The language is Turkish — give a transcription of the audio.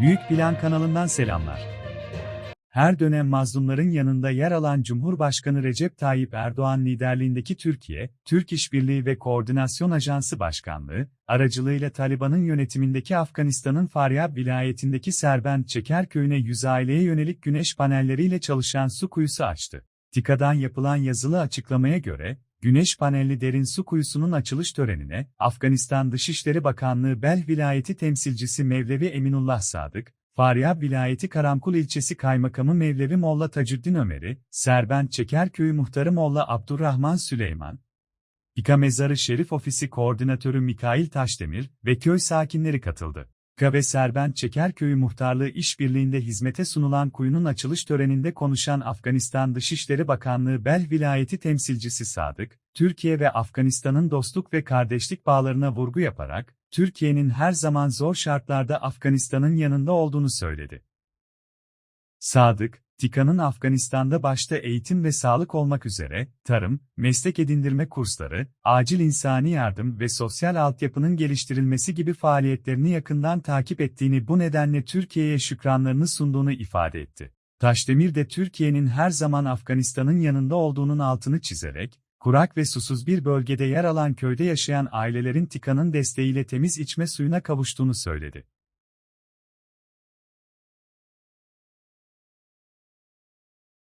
Büyük Plan kanalından selamlar. Her dönem mazlumların yanında yer alan Cumhurbaşkanı Recep Tayyip Erdoğan liderliğindeki Türkiye, Türk İşbirliği ve Koordinasyon Ajansı Başkanlığı, aracılığıyla Taliban'ın yönetimindeki Afganistan'ın Faryab vilayetindeki Serbent Çeker köyüne 100 aileye yönelik güneş panelleriyle çalışan su kuyusu açtı. TİKA'dan yapılan yazılı açıklamaya göre, Güneş panelli derin su kuyusunun açılış törenine, Afganistan Dışişleri Bakanlığı Bel Vilayeti temsilcisi Mevlevi Eminullah Sadık, Faryab Vilayeti Karamkul ilçesi Kaymakamı Mevlevi Molla Tacuddin Ömeri, Serbent Çekerköyü Muhtarı Molla Abdurrahman Süleyman, İKA Mezarı Şerif Ofisi Koordinatörü Mikail Taşdemir ve köy sakinleri katıldı. İKA ve Serbent Çekerköyü Muhtarlığı işbirliğinde hizmete sunulan kuyunun açılış töreninde konuşan Afganistan Dışişleri Bakanlığı Bel Vilayeti temsilcisi Sadık, Türkiye ve Afganistan'ın dostluk ve kardeşlik bağlarına vurgu yaparak, Türkiye'nin her zaman zor şartlarda Afganistan'ın yanında olduğunu söyledi. Sadık, TİKA'nın Afganistan'da başta eğitim ve sağlık olmak üzere, tarım, meslek edindirme kursları, acil insani yardım ve sosyal altyapının geliştirilmesi gibi faaliyetlerini yakından takip ettiğini bu nedenle Türkiye'ye şükranlarını sunduğunu ifade etti. Taşdemir de Türkiye'nin her zaman Afganistan'ın yanında olduğunun altını çizerek, kurak ve susuz bir bölgede yer alan köyde yaşayan ailelerin TİKA'nın desteğiyle temiz içme suyuna kavuştuğunu söyledi.